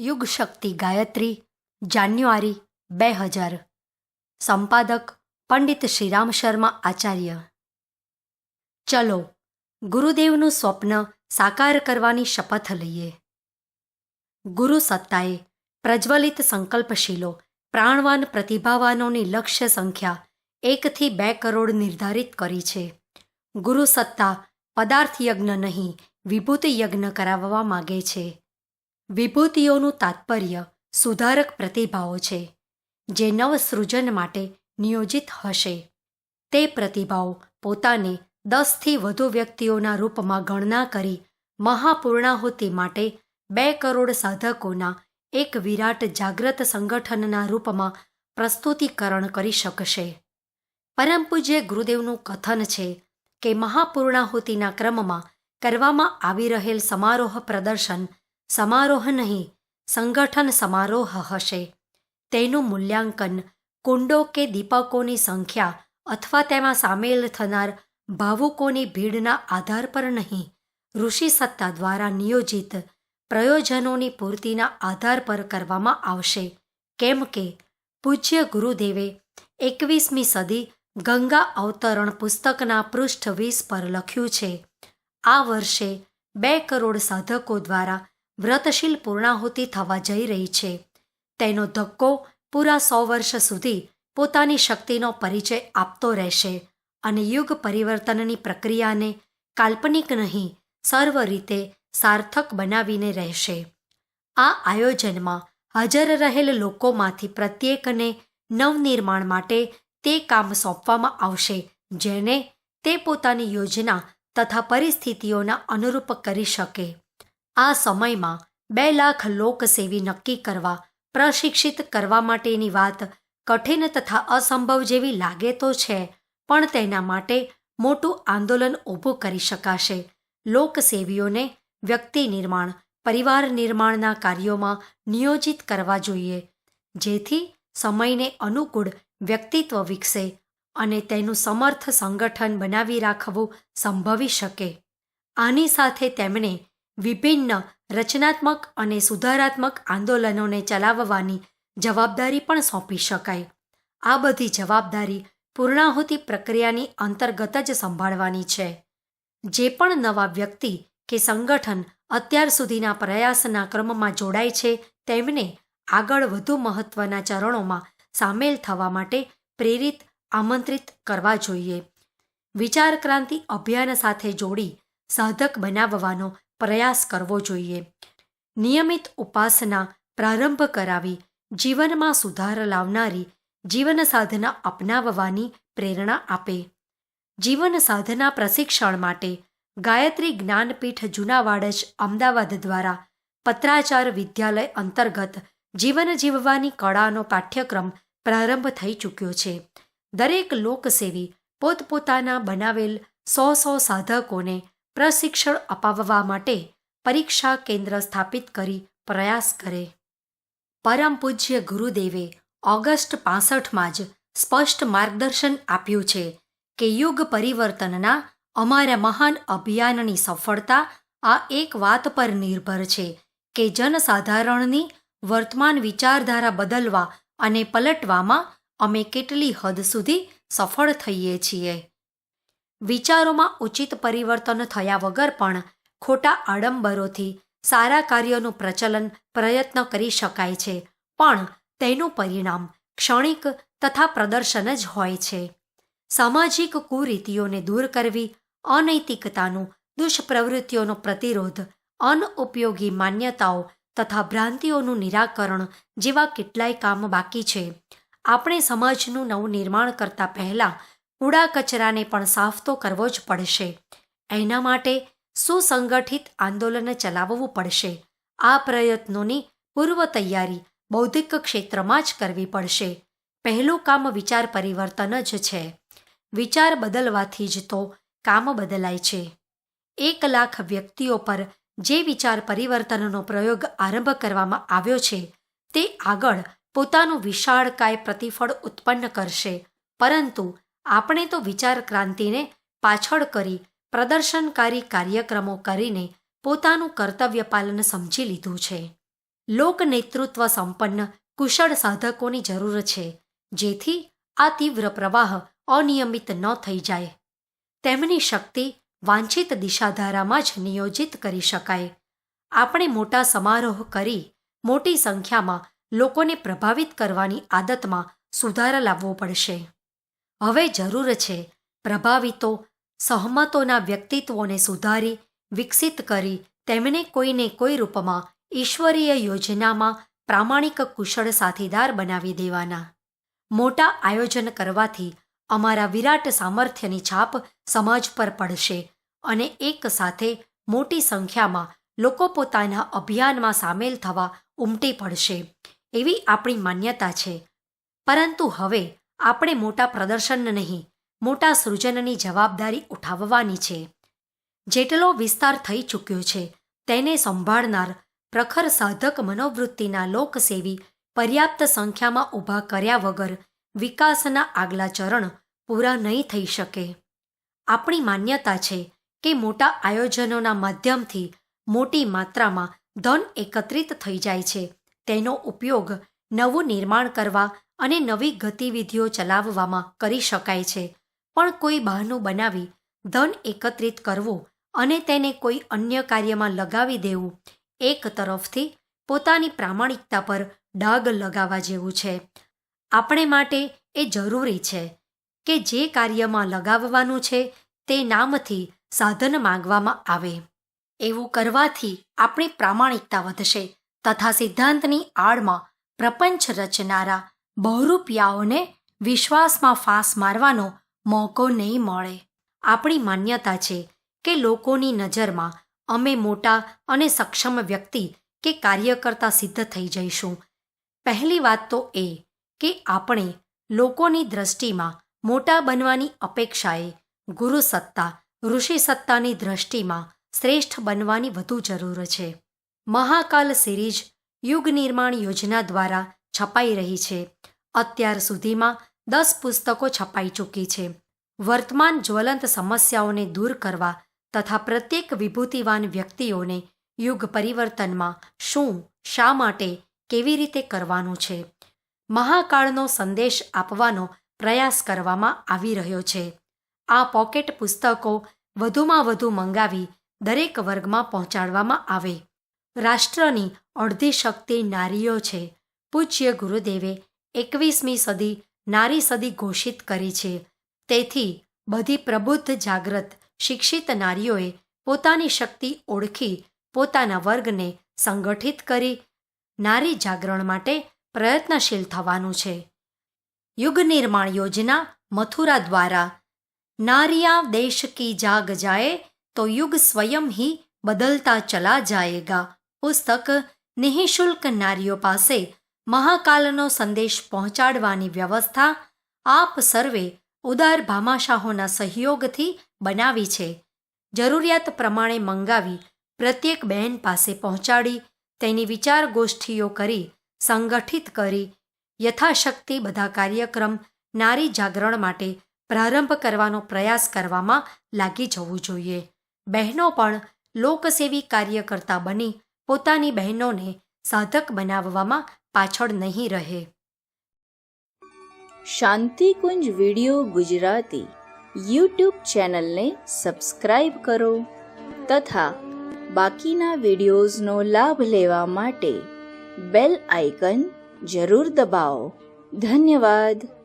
યુગ શક્તિ ગાયત્રી, જાન્યુઆરી બે હજાર. સંપાદક પંડિત શ્રીરામ શર્મા આચાર્ય. ચલો, ગુરુદેવનું સ્વપ્ન સાકાર કરવાની શપથ લઈએ. ગુરુ સત્તાએ પ્રજ્વલિત સંકલ્પશીલો, પ્રાણવાન પ્રતિભાવાનોની લક્ષ્ય સંખ્યા એકથી બે કરોડ નિર્ધારિત કરી છે. ગુરુ સત્તા પદાર્થ યજ્ઞ નહીં વિભૂતિ યજ્ઞ કરાવવા માગે છે. વિભૂતિઓનું તાત્પર્ય સુધારક પ્રતિભાઓ છે, જે નવસૃજન માટે નિયોજિત હશે. તે પ્રતિભાઓ પોતાને દસથી વધુ વ્યક્તિઓના રૂપમાં ગણના કરી મહાપૂર્ણાહુતિ માટે બે કરોડ સાધકોના એક વિરાટ જાગ્રત સંગઠનના રૂપમાં પ્રસ્તુતિકરણ કરી શકશે. પરમ પૂજ્ય ગુરુદેવનું કથન છે કે મહાપૂર્ણાહુતિના ક્રમમાં કરવામાં આવી રહેલ સમારોહ પ્રદર્શન સમારોહ નહીં, સંગઠન સમારોહ હશે. તેનું મૂલ્યાંકન કુંડો કે દીપકોની સંખ્યા અથવા તેમાં સામેલ થનાર ભાવુકોની ભીડના આધાર પર નહીં, ઋષિ સત્તા દ્વારા નિયોજિત પ્રયોજનોની પૂર્તિના આધાર પર કરવામાં આવશે. કેમ કે, પૂજ્ય ગુરુદેવે એકવીસમી સદી ગંગા અવતરણ પુસ્તકના પૃષ્ઠ વીસ પર લખ્યું છે, આ વર્ષે બે કરોડ સાધકો દ્વારા વ્રતશીલ પૂર્ણાહુતિ થવા જઈ રહી છે. તેનો ધક્કો પૂરા સો વર્ષ સુધી પોતાની શક્તિનો પરિચય આપતો રહેશે અને યુગ પરિવર્તનની પ્રક્રિયાને કાલ્પનિક નહીં, સર્વ રીતે સાર્થક બનાવીને રહેશે. આ આયોજનમાં હાજર રહેલ લોકોમાંથી પ્રત્યેકને નવનિર્માણ માટે તે કામ સોંપવામાં આવશે, જેને તે પોતાની યોજના તથા પરિસ્થિતિઓના અનુરૂપ કરી શકે. આ સમયમાં બે લાખ લોકસેવી નક્કી કરવા, પ્રશિક્ષિત કરવા માટેની વાત કઠિન તથા અસંભવ જેવી લાગે તો છે, પણ તેના માટે મોટું આંદોલન ઊભું કરી શકાશે. લોકસેવીઓને વ્યક્તિ નિર્માણ, પરિવાર નિર્માણના કાર્યોમાં નિયોજિત કરવા જોઈએ, જેથી સમયને અનુકૂળ વ્યક્તિત્વ વિકસે અને તેનું સમર્થ સંગઠન બનાવી રાખવું સંભવી શકે. આની સાથે તેમણે વિભિન્ન, રચનાત્મક અને સુધારાત્મક આંદોલનોને ચલાવવાની જવાબદારી પણ સોંપી શકાય. આ બધી જવાબદારી પૂર્ણાહુતિ પ્રક્રિયાની અંતર્ગત જ સંભાળવાની છે. જે પણ નવા વ્યક્તિ કે સંગઠન અત્યાર સુધીના પ્રયાસના ક્રમમાં જોડાય છે, તેમને આગળ વધુ મહત્વના ચરણોમાં સામેલ થવા માટે પ્રેરિત, આમંત્રિત કરવા જોઈએ. વિચાર ક્રાંતિ અભિયાન સાથે જોડી સાધક બનાવવાનો પ્રયાસ કરવો જોઈએ. નિયમિત ઉપાસના પ્રારંભ કરાવી, જીવનમાં સુધાર લાવનારી, જીવન સાધના અપનાવવાની પ્રેરણા આપે. જીવન સાધના પ્રશિક્ષણ માટે ગાયત્રી જ્ઞાનપીઠ જૂનાવાડજ અમદાવાદ દ્વારા પત્રાચાર વિદ્યાલય અંતર્ગત જીવન જીવવાની કળાનો પાઠ્યક્રમ પ્રારંભ થઈ ચૂક્યો છે. દરેક લોકસેવી પોતપોતાના બનાવેલ સો સો સાધકોને પ્રશિક્ષણ અપાવવા માટે પરીક્ષા કેન્દ્ર સ્થાપિત કરી પ્રયાસ કરે. પરમ પૂજ્ય ગુરુદેવે ઓગસ્ટ પાસઠમાં જ સ્પષ્ટ માર્ગદર્શન આપ્યું છે કે યુગ પરિવર્તનના અમારા મહાન અભિયાનની સફળતા આ એક વાત પર નિર્ભર છે કે જનસાધારણની વર્તમાન વિચારધારા બદલવા અને પલટવામાં અમે કેટલી હદ સુધી સફળ થઈએ છીએ. વિચારોમાં ઉચિત પરિવર્તન થયા વગર પણ ખોટા આડંબરોથી સારા કાર્યોનું પ્રચલન પ્રયત્ન કરી શકાય છે. પણ તેનું પરિણામ ક્ષણિક તથા પ્રદર્શન જ હોય છે. સામાજિક કુરીતિઓને દૂર કરવી, અનૈતિકતાનું, દુષ્પ્રવૃત્તિઓનો પ્રતિરોધ, અનઉપયોગી માન્યતાઓ તથા ભ્રાંતિઓનું નિરાકરણ જેવા કેટલાય કામ બાકી છે. આપણે સમાજનું નવું નિર્માણ કરતા પહેલા કૂડા કચરાને પણ સાફ તો કરવો જ પડશે. એના માટે સુસંગઠિત આંદોલન ચલાવવું પડશે. આ પ્રયત્નોની પૂર્વ તૈયારી બૌદ્ધિક ક્ષેત્રમાં જ કરવી પડશે. પહેલું કામ વિચાર પરિવર્તન જ છે. વિચાર બદલવાથી જ તો કામ બદલાય છે. એક લાખ વ્યક્તિઓ પર જે વિચાર પરિવર્તનનો પ્રયોગ આરંભ કરવામાં આવ્યો છે, તે આગળ પોતાનું વિશાળકાય પ્રતિફળ ઉત્પન્ન કરશે. પરંતુ આપણે તો વિચાર ક્રાંતિને પાછળ કરી પ્રદર્શનકારી કાર્યક્રમો કરીને પોતાનું કર્તવ્ય પાલન સમજી લીધું છે. લોક નેતૃત્વ સંપન્ન કુશળ સાધકોની જરૂર છે, જેથી આ તીવ્ર પ્રવાહ અનિયમિત ન થઈ જાય. તેમની શક્તિ વાંછિત દિશાધારામાં જ નિયોજિત કરી શકાય. આપણે મોટા સમારોહ કરી મોટી સંખ્યામાં લોકોને પ્રભાવિત કરવાની આદતમાં સુધારા લાવવો પડશે. હવે જરૂર છે પ્રભાવિતો સહમતોના વ્યક્તિત્વોને સુધારી, વિકસિત કરી તેમને કોઈને કોઈ રૂપમાં ઈશ્વરીય યોજનામાં પ્રામાણિક કુશળ સાથીદાર બનાવી દેવાના. મોટા આયોજન કરવાથી અમારા વિરાટ સામર્થ્યની છાપ સમાજ પર પડશે અને એક સાથે મોટી સંખ્યામાં લોકો પોતાના અભિયાનમાં સામેલ થવા ઉમટી પડશે એવી આપણી માન્યતા છે. પરંતુ હવે આપણે મોટા પ્રદર્શન નહીં, મોટા સૃજનની જવાબદારી ઉઠાવવાની છે. જેટલો વિસ્તાર થઈ ચૂક્યો છે, તેને સંભાળનાર, પ્રખર સાધક મનોવૃત્તિના લોકસેવી, પર્યાપ્ત સંખ્યામાં ઊભા કર્યા વગર, વિકાસના આગલા ચરણ પૂરા નહીં થઈ શકે. આપણી માન્યતા છે કે મોટા આયોજનોના માધ્યમથી મોટી માત્રામાં ધન એકત્રિત થઈ જાય છે. તેનો ઉપયોગ નવું નિર્માણ કરવા અને નવી ગતિવિધિઓ ચલાવવામાં કરી શકાય છે. પણ કોઈ બહાનું બનાવી, ધન એકત્રિત કરવું અને તેને કોઈ અન્ય કાર્યમાં લગાવી દેવું, એક તરફથી પોતાની પ્રામાણિકતા પર ડાઘ લગાવવા જેવું છે. આપણે માટે એ જરૂરી છે કે જે કાર્યમાં લગાવવાનું છે તે નામથી સાધન માંગવામાં આવે. એવું કરવાથી આપણી પ્રામાણિકતા વધશે તથા સિદ્ધાંતની આડમાં પ્રપંચ રચનારા બહુરૂપિયાઓને વિશ્વાસમાં ફાંસ મારવાનો મોકો નહીં મળે. આપણી માન્યતા છે કે લોકોની નજરમાં અમે મોટા અને સક્ષમ વ્યક્તિ કે કાર્યકર્તા સિદ્ધ થઈ જઈશું. પહેલી વાત તો એ કે આપણે લોકોની દ્રષ્ટિમાં મોટા બનવાની અપેક્ષાએ ગુરુ સત્તા ઋષિ સત્તાની દ્રષ્ટિમાં શ્રેષ્ઠ બનવાની વધુ જરૂર છે. મહાકાલ સિરીઝ યુગ નિર્માણ યોજના દ્વારા છપાઈ રહી છે. અત્યાર સુધીમાં દસ પુસ્તકો છપાઈ ચૂકી છે. વર્તમાન જ્વલંત સમસ્યાઓને દૂર કરવા તથા પ્રત્યેક વિભૂતિવાન વ્યક્તિઓને યુગ પરિવર્તનમાં શું, શા માટે, કેવી રીતે કરવાનું છે? મહાકાળનો સંદેશ આપવાનો પ્રયાસ કરવામાં આવી રહ્યો છે. આ પોકેટ પુસ્તકો વધુમાં વધુ મંગાવી દરેક વર્ગમાં પહોંચાડવામાં આવે. રાષ્ટ્રની અડધી શક્તિ નારીઓ છે. પૂજ્ય ગુરુદેવે એકવીસમી સદી નારી સદી ઘોષિત કરી છે. તેથી બધી પ્રબુદ્ધ, જાગ્રત, શિક્ષિત નારીઓએ પોતાની શક્તિ ઓળખી પોતાના વર્ગને સંગઠિત કરી નારી જાગરણ માટે પ્રયત્નશીલ થવાનું છે. યુગ નિર્માણ યોજના મથુરા દ્વારા, નારિયા દેશ કી જાગ જાએ તો યુગ સ્વયં હી બદલતા ચલા જાયેગા પુસ્તક નિઃશુલ્ક નારીઓ પાસે મહાકાલનો સંદેશ પહોંચાડવાની વ્યવસ્થા આપ સર્વે ઉદાર ભામાશાહોના સહયોગથી બનાવી છે. જરૂરિયાત પ્રમાણે મંગાવી પ્રત્યેક બહેન પાસે પહોંચાડી તેની વિચાર ગોષ્ઠીઓ કરી સંગઠિત કરી યથાશક્તિ બધા કાર્યક્રમ નારી જાગરણ માટે પ્રારંભ કરવાનો પ્રયાસ કરવામાં લાગી જવું જોઈએ. બહેનો પણ લોકસેવી કાર્યકર્તા બની પોતાની બહેનોને સાધક બનાવવામાં પાછળ નહીં રહે. શાંતિકુંજ વિડિયો ગુજરાતી યુટ્યુબ ચેનલને સબસ્ક્રાઈબ કરો તથા બાકીના વિડીયોઝનો લાભ લેવા માટે બેલ આઇકન જરૂર દબાવો. ધન્યવાદ.